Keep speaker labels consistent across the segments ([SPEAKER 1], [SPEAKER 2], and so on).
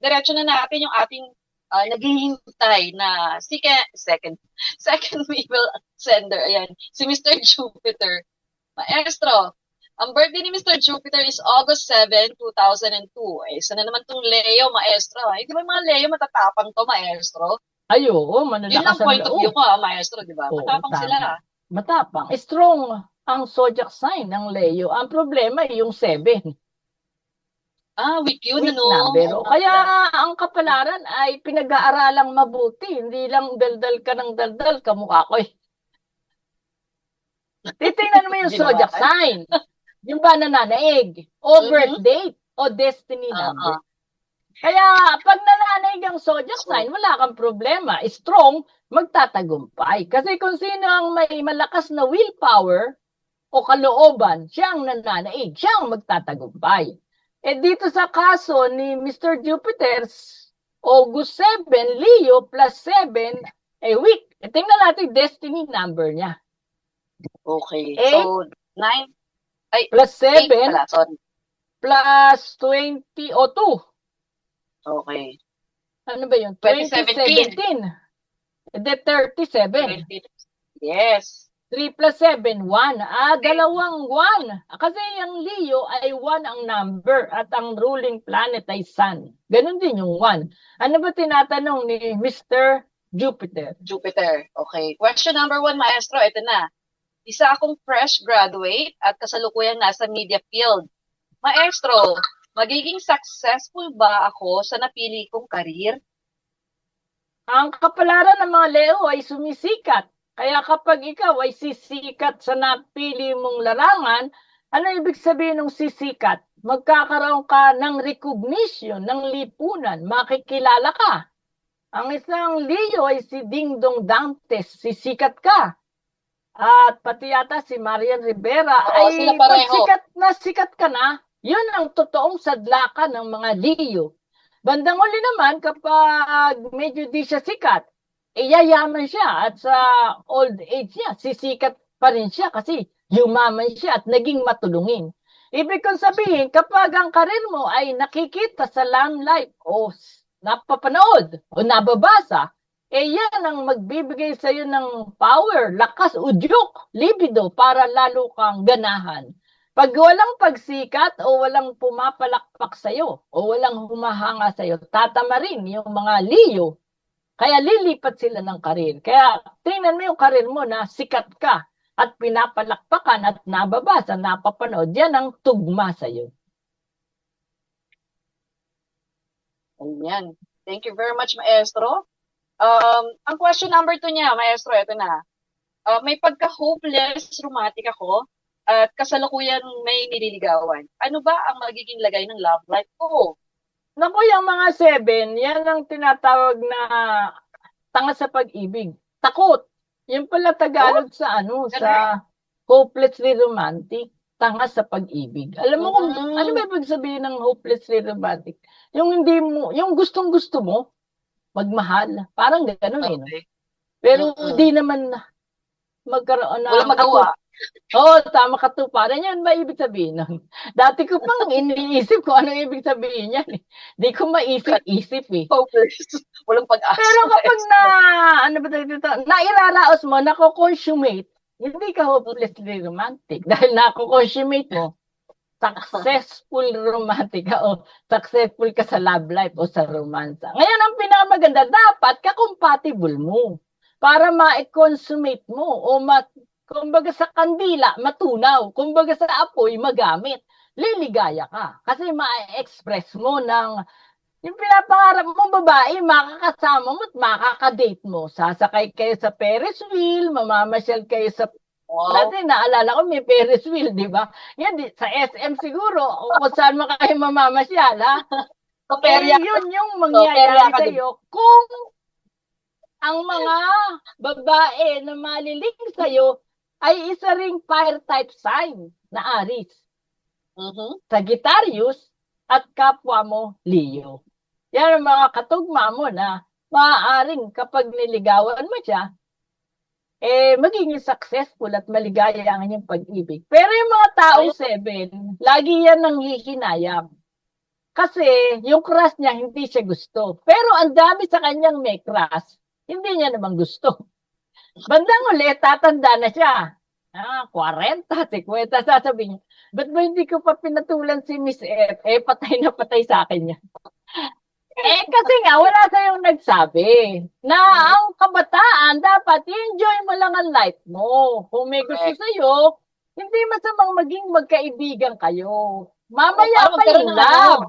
[SPEAKER 1] diretso na natin yung ating uh, naghihintay na second, second, second email sender. Ayan, si Mr. Jupiter. Maestro, ang birthday ni Mr. Jupiter is August 7, 2002. Eh, sana naman tong Leo, maestro. Eh, di ba mga Leo matatapang to, maestro?
[SPEAKER 2] Ay, oo,
[SPEAKER 1] Yun
[SPEAKER 2] manalakas
[SPEAKER 1] lang point of view ko, maestro, di ba?
[SPEAKER 2] Oo,
[SPEAKER 1] Matapang
[SPEAKER 2] tama.
[SPEAKER 1] sila.
[SPEAKER 2] Matapang. Strong ang zodiac sign ng Leo. Ang problema ay yung 7.
[SPEAKER 1] Ah, weak yun,
[SPEAKER 2] Weak
[SPEAKER 1] ano?
[SPEAKER 2] number. O, Kaya ang kapalaran ay pinag-aaralang mabuti. Hindi lang daldal ka ng daldal, kamukha ko eh. Titingnan mo yung zodiac sign. Yung ba nananaig? O
[SPEAKER 1] Mhm.
[SPEAKER 2] birth date? O destiny
[SPEAKER 1] Oo.
[SPEAKER 2] number? Kaya pag nananaig ang zodiac sign, wala kang problema. Strong, magtatagumpay. Kasi kung sino ang may malakas na willpower o kalooban, siya ang nananaig, siya ang magtatagumpay. Eh dito sa kaso ni Mr. Jupiter's August 7, Leo plus 7, eh week. Eh, tingnan natin destiny number niya.
[SPEAKER 1] Okay.
[SPEAKER 2] Eight?
[SPEAKER 1] So, 9,
[SPEAKER 2] Plus
[SPEAKER 1] 8
[SPEAKER 2] 7
[SPEAKER 1] pala, sorry.
[SPEAKER 2] plus 20 o 2.
[SPEAKER 1] Okay.
[SPEAKER 2] Ano ba yun?
[SPEAKER 1] 2017.
[SPEAKER 2] 2017. Eh, di 37.
[SPEAKER 1] 20. Yes.
[SPEAKER 2] 3 plus 7, 1. Ah, dalawang 1. Kasi yung Leo ay 1 ang number at ang ruling planet ay Sun. Ganon din yung 1. Ano ba tinatanong ni Mr. Jupiter?
[SPEAKER 1] Jupiter. Okay. Question number one, maestro. Ito na. Isa akong fresh graduate at kasalukuyang nasa media field. Maestro, magiging successful ba ako sa napili kong karir?
[SPEAKER 2] Ang kapalaran ng mga Leo ay sumisikat. Kaya kapag ikaw ay sisikat sa napili mong larangan, ano ibig sabihin ng sisikat? Magkakaroon ka ng recognition, ng lipunan, makikilala ka. Ang isang Leo ay si Dingdong Dantes, sisikat ka. At pati yata si Marian Rivera
[SPEAKER 1] Oo,
[SPEAKER 2] ay sikat na sikat ka na, yun ang totoong sadlakan ng mga Leo. Bandang uli naman, kapag medyo di siya sikat, eh yayaman siya at sa old age niya, sisikat pa rin siya kasi yumaman siya at naging matulungin. Ibig kong sabihin, kapag ang karir mo ay nakikita sa limelight o napapanood o nababasa, eh yan ang magbibigay sa iyo ng power, lakas, udyok, libido para lalo kang ganahan. Pag walang pagsikat o walang pumapalakpak sa iyo o walang humahanga sa iyo, tatama rin yung mga Leo. Kaya lilipat sila ng karir. Kaya tingnan mo yung karir mo na sikat ka at pinapalakpakan at nababasa, napapanood. Yan ang tugma sa iyo.
[SPEAKER 1] Ayan. Thank you very much, maestro. Um, ang question number two niya, maestro, ito na. Uh, may pagka-hopeless romantic ako at kasalukuyan may nililigawan. Ano ba ang magiging lagay ng love life ko?
[SPEAKER 2] Naku, yung mga seven, yan ang tinatawag na tanga sa pag-ibig. Takot. Yung pala Tagalog sa ano, sa hopelessly romantic. Tanga sa pag-ibig. Alam mo kung
[SPEAKER 1] Mm.
[SPEAKER 2] ano ba ibig sabihin ng hopelessly romantic? Yung hindi mo, yung gustong gusto mo, magmahal. Parang gano'n eh. No?
[SPEAKER 1] Okay.
[SPEAKER 2] Pero
[SPEAKER 1] Mm-mm.
[SPEAKER 2] di naman magkaroon na
[SPEAKER 1] Walang magawa.
[SPEAKER 2] Oo, oh, tama katuparan. Yan ba ibig sabihin nun? Dati ko pang iniisip ko ano ibig sabihin yan. Eh. Di ko maisip-isip eh.
[SPEAKER 1] Hopeless. Walang pag-asa.
[SPEAKER 2] Pero kapag na, ano ba dito, nairaraos mo, nako-consummate, hindi ka hopelessly romantic. Dahil nako-consummate mo, successful romantic ka o successful ka sa love life o sa romansa. Ngayon, ang pinakamaganda, dapat ka-compatible mo para ma-consummate mo o ma kumbaga sa kandila, matunaw. Kumbaga sa apoy, magamit. Liligaya ka. Kasi ma-express mo ng yung pinapangarap mo babae, makakasama mo at makakadate mo. Sasakay kayo sa Ferris wheel, mamamasyal kayo sa
[SPEAKER 1] Wow.
[SPEAKER 2] Dati naalala ko may Ferris wheel, di ba? Yan, di, sa SM siguro, kung saan mo kayo mamamasyal, ha?
[SPEAKER 1] So,
[SPEAKER 2] Eh, yun yung mangyayari
[SPEAKER 1] ka
[SPEAKER 2] sa iyo kung ang mga babae na maliling sa iyo ay isa ring fire type sign na Aries,
[SPEAKER 1] Mhm.
[SPEAKER 2] Sagittarius, at kapwa mo Leo. Yan ang mga katugma mo na maaaring kapag niligawan mo siya, eh, magiging successful at maligaya ang inyong pag-ibig. Pero yung mga taong seven, lagi yan nang hihinayang. Kasi yung crush niya, hindi siya gusto. Pero ang dami sa kanyang may crush, hindi niya naman gusto. Bandang ulit, tatanda na siya. Ah, 40, 50, sasabihin niya. Ba't ba hindi ko pa pinatulan si Miss F? Eh, patay na patay sa akin yan. eh, kasi nga, wala tayong nagsabi na ang kabataan, dapat enjoy mo lang ang life mo. Kung may gusto sa'yo, hindi masamang maging magkaibigan kayo. Mamaya
[SPEAKER 1] Para
[SPEAKER 2] pa yung
[SPEAKER 1] ng
[SPEAKER 2] love.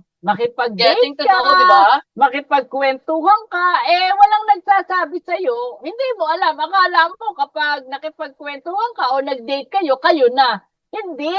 [SPEAKER 1] To
[SPEAKER 2] ka,
[SPEAKER 1] know, di ba?
[SPEAKER 2] makipagkwentuhan ka, eh walang nagsasabi sa'yo, hindi mo alam. Akala mo kapag nakipagkwentuhan ka o nag-date kayo, kayo na. Hindi.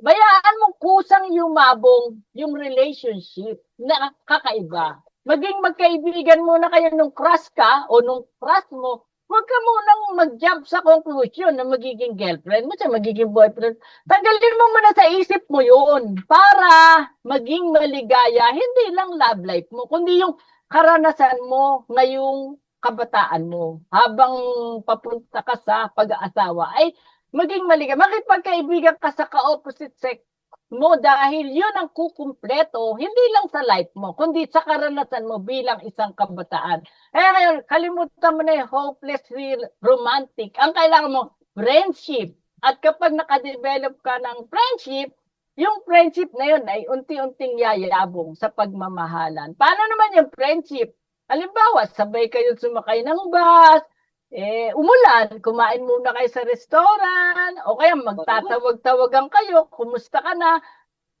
[SPEAKER 2] Bayaan mo kusang yumabong yung relationship na kakaiba. Maging magkaibigan muna kayo nung crush ka o nung crush mo, huwag ka munang mag-jump sa conclusion na magiging girlfriend mo siya, magiging boyfriend. Tagalin mo muna sa isip mo yun para maging maligaya, hindi lang love life mo, kundi yung karanasan mo ngayong kabataan mo habang papunta ka sa pag-aasawa ay maging maligaya. Makipagkaibigan ka sa ka-opposite sex mo dahil yun ang kukumpleto, hindi lang sa life mo, kundi sa karanasan mo bilang isang kabataan. Kaya ngayon, kalimutan mo na yung hopelessly romantic. Ang kailangan mo, friendship. At kapag nakadevelop ka ng friendship, yung friendship na yun ay unti-unting yayabong sa pagmamahalan. Paano naman yung friendship? Halimbawa, sabay kayo sumakay ng bus, eh, umulan, kumain muna kayo sa restaurant, o kaya magtatawag-tawagan kayo, kumusta ka na,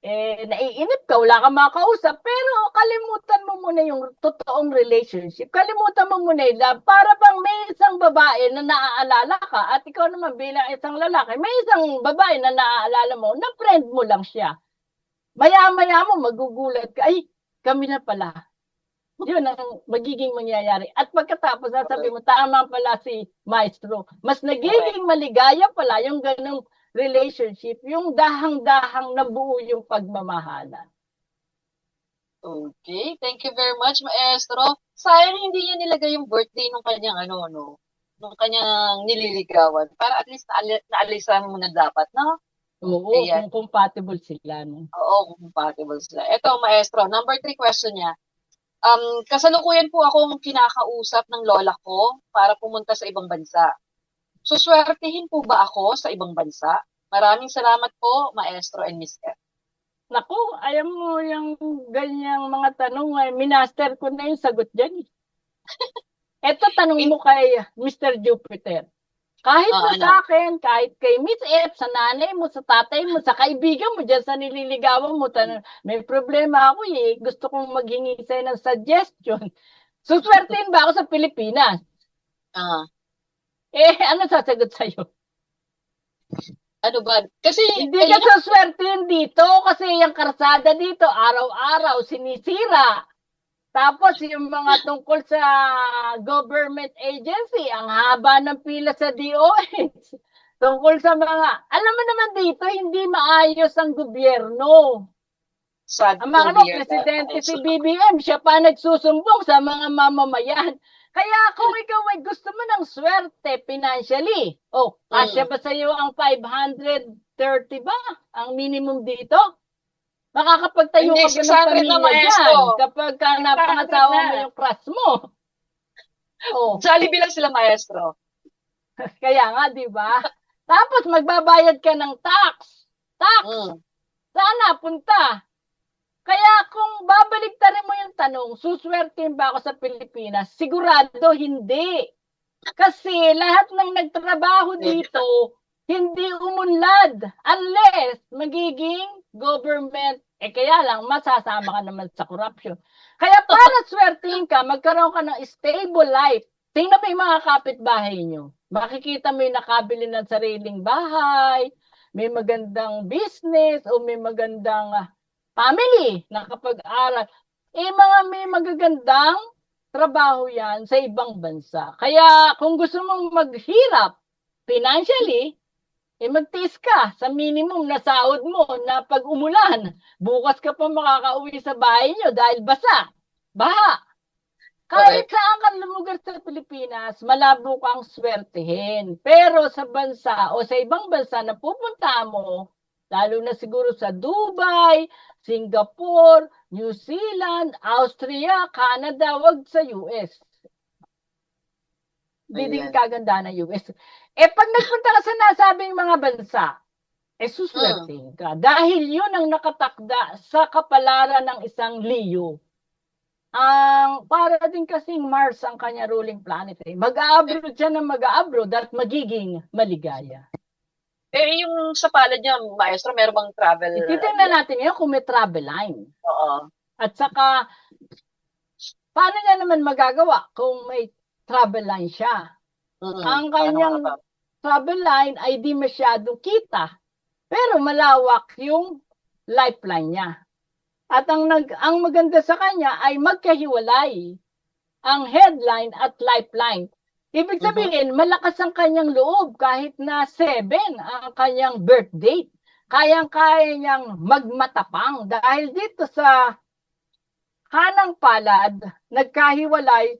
[SPEAKER 2] eh, naiinip ka, wala kang makausap, pero kalimutan mo muna yung totoong relationship. Kalimutan mo muna yung love. Para bang may isang babae na naaalala ka at ikaw naman bilang isang lalaki, may isang babae na naaalala mo na friend mo lang siya. Maya-maya mo magugulat ka, ay, kami na pala. Yun ang magiging mangyayari. At pagkatapos, sasabi mo, tama pala si maestro. Mas nagiging maligaya pala yung ganong relationship, yung dahang-dahang nabuo yung pagmamahalan.
[SPEAKER 1] Okay, thank you very much, maestro. Sayang hindi niya nilagay yung birthday nung kanyang ano, no? Nung kanyang nililigawan. Para at least naali- naalisan mo na dapat, no?
[SPEAKER 2] Oo,
[SPEAKER 1] Ayan.
[SPEAKER 2] kung compatible sila. No?
[SPEAKER 1] Oo, kung compatible sila. Ito, maestro, number three question niya. Um, kasalukuyan po akong kinakausap ng lola ko para pumunta sa ibang bansa. Suswertihin po ba ako sa ibang bansa? Maraming salamat po, maestro and Miss F.
[SPEAKER 2] Naku, alam mo yung ganyang mga tanong, ay minaster ko na yung sagot dyan. eh. Eto tanong mo kay Mr. Jupiter. Kahit
[SPEAKER 1] Ah,
[SPEAKER 2] na
[SPEAKER 1] ano?
[SPEAKER 2] sa akin, kahit kay Miss F, sa nanay mo, sa tatay mo, sa kaibigan mo, dyan sa nililigawan mo, tanong, may problema ako eh, gusto kong maghingi sa'yo ng suggestion. Suswertein ba ako sa Pilipinas?
[SPEAKER 1] Ah,
[SPEAKER 2] Eh, ano sasagot sa'yo?
[SPEAKER 1] ano ba? Kasi,
[SPEAKER 2] Hindi ka suswertein dito kasi yung karsada dito, araw-araw, sinisira. Tapos yung mga tungkol sa government agency, ang haba ng pila sa DOH. Tungkol sa mga, alam mo naman dito, hindi maayos ang gobyerno.
[SPEAKER 1] sad
[SPEAKER 2] Ang mga ano, presidente si. BBM, siya pa nagsusumbong sa mga mamamayan. Kaya kung ikaw ay gusto mo ng swerte financially, oh, kasya
[SPEAKER 1] Mm.
[SPEAKER 2] ba sa iyo ang 530 ba? Ang minimum dito? Makakapagtayo
[SPEAKER 1] Hindi,
[SPEAKER 2] ka ba ng
[SPEAKER 1] 600 na,
[SPEAKER 2] pamilya
[SPEAKER 1] maestro.
[SPEAKER 2] dyan kapag ka napangasawa
[SPEAKER 1] na.
[SPEAKER 2] mo yung crush mo. Oh,
[SPEAKER 1] Jollibee lang sila, maestro.
[SPEAKER 2] kaya nga, di ba? Tapos magbabayad ka ng tax. Tax.
[SPEAKER 1] Mm.
[SPEAKER 2] Saan napunta? Kaya kung babaliktarin mo yung tanong, suswertein ba ako sa Pilipinas? Sigurado hindi. Kasi lahat ng nagtrabaho dito, hindi umunlad unless magiging government. Eh kaya lang, masasama ka naman sa corruption. Kaya para swertein ka, magkaroon ka ng stable life. Tingnan mo yung mga kapitbahay nyo. Makikita mo yung nakabili ng sariling bahay, may magandang business o may magandang ah, family nakapag-aral. Eh mga may magagandang trabaho yan sa ibang bansa. Kaya kung gusto mong maghirap financially, eh magtiis ka sa minimum na sahod mo na pag umulan, bukas ka pa makakauwi sa bahay nyo dahil basa, baha. Kahit saan ka lumugar sa Pilipinas, malabo kang swertihin. Pero sa bansa o sa ibang bansa na pupunta mo, lalo na siguro sa Dubai, Singapore, New Zealand, Austria, Canada, wag sa US. Hindi din kaganda ng US. Eh pag nagpunta ka sa nasabing mga bansa, eh suswertein ka. Dahil yun ang nakatakda sa kapalaran ng isang Leo. Ang para din kasing Mars ang kanya ruling planet. Eh. Mag-a-abroad siya ng mag-a-abroad at magiging maligaya.
[SPEAKER 1] Eh, yung sa palad niya, maestro, meron bang travel?
[SPEAKER 2] Titingnan natin yun kung may travel line.
[SPEAKER 1] Oo.
[SPEAKER 2] At saka, paano niya naman magagawa kung may travel line siya?
[SPEAKER 1] Mm-mm.
[SPEAKER 2] Ang kanyang travel line ay di masyadong kita. Pero malawak yung lifeline niya. At ang nag ang maganda sa kanya ay magkahiwalay ang headline at lifeline. Ibig
[SPEAKER 1] Mhm.
[SPEAKER 2] sabihin, malakas ang kanyang loob kahit na 7 ang kanyang birth date. Kayang-kaya niyang magmatapang dahil dito sa kanang palad, nagkahiwalay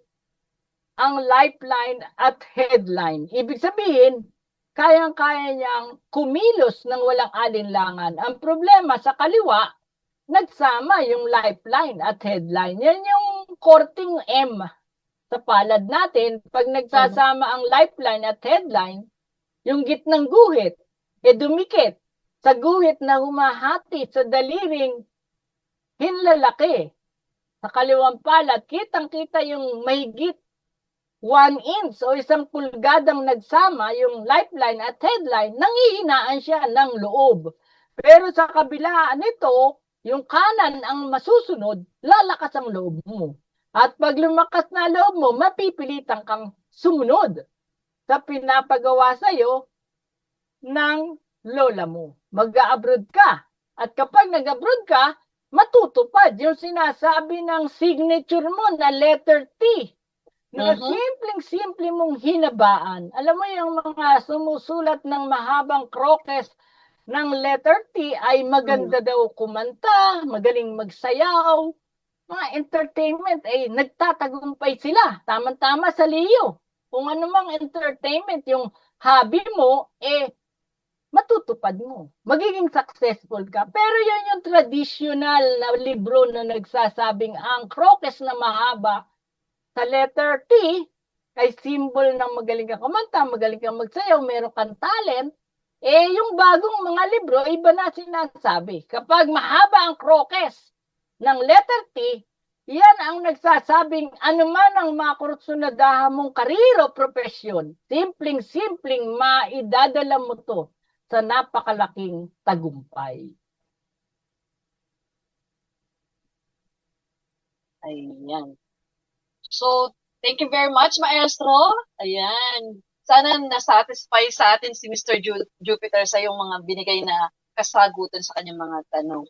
[SPEAKER 2] ang lifeline at headline. Ibig sabihin, kayang-kaya niyang kumilos ng walang alinlangan. Ang problema sa kaliwa, nagsama yung lifeline at headline. Yan yung korting M sa palad natin. Pag nagsasama ang lifeline at headline, yung gitnang guhit, e dumikit sa guhit na humahati sa daliring hinlalaki. Sa kaliwang palad, kitang-kita yung mahigit one inch o isang pulgadang nagsama yung lifeline at headline, nangihinaan siya ng loob. Pero sa kabila nito, yung kanan ang masusunod, lalakas ang loob mo. At pag lumakas na loob mo, mapipilitan kang sumunod sa pinapagawa sa'yo ng lola mo. Mag-abroad ka. At kapag nag-abroad ka, matutupad yung sinasabi ng signature mo na letter T na
[SPEAKER 1] Mhm.
[SPEAKER 2] simpleng-simple mong hinabaan. Alam mo yung mga sumusulat ng mahabang krokes ng letter T ay maganda daw kumanta, magaling magsayaw, mga entertainment, eh, nagtatagumpay sila. Tama-tama sa Leo. Kung ano mang entertainment, yung hobby mo, eh, matutupad mo. Magiging successful ka. Pero yun yung traditional na libro na nagsasabing ang krokes na mahaba sa letter T ay symbol ng magaling ka kumanta, magaling kang magsayaw, meron kang talent, eh yung bagong mga libro, iba na sinasabi. Kapag mahaba ang krokes ng letter T, yan ang nagsasabing anuman ang makursunadahan mong kariro profesyon, simpleng-simpleng maidadala mo to sa napakalaking tagumpay.
[SPEAKER 1] Ayan. So, thank you very much, maestro. Ayan. Sana nasatisfy sa atin si Mr. Ju- Jupiter sa yung mga binigay na kasagutan sa kanyang mga tanong.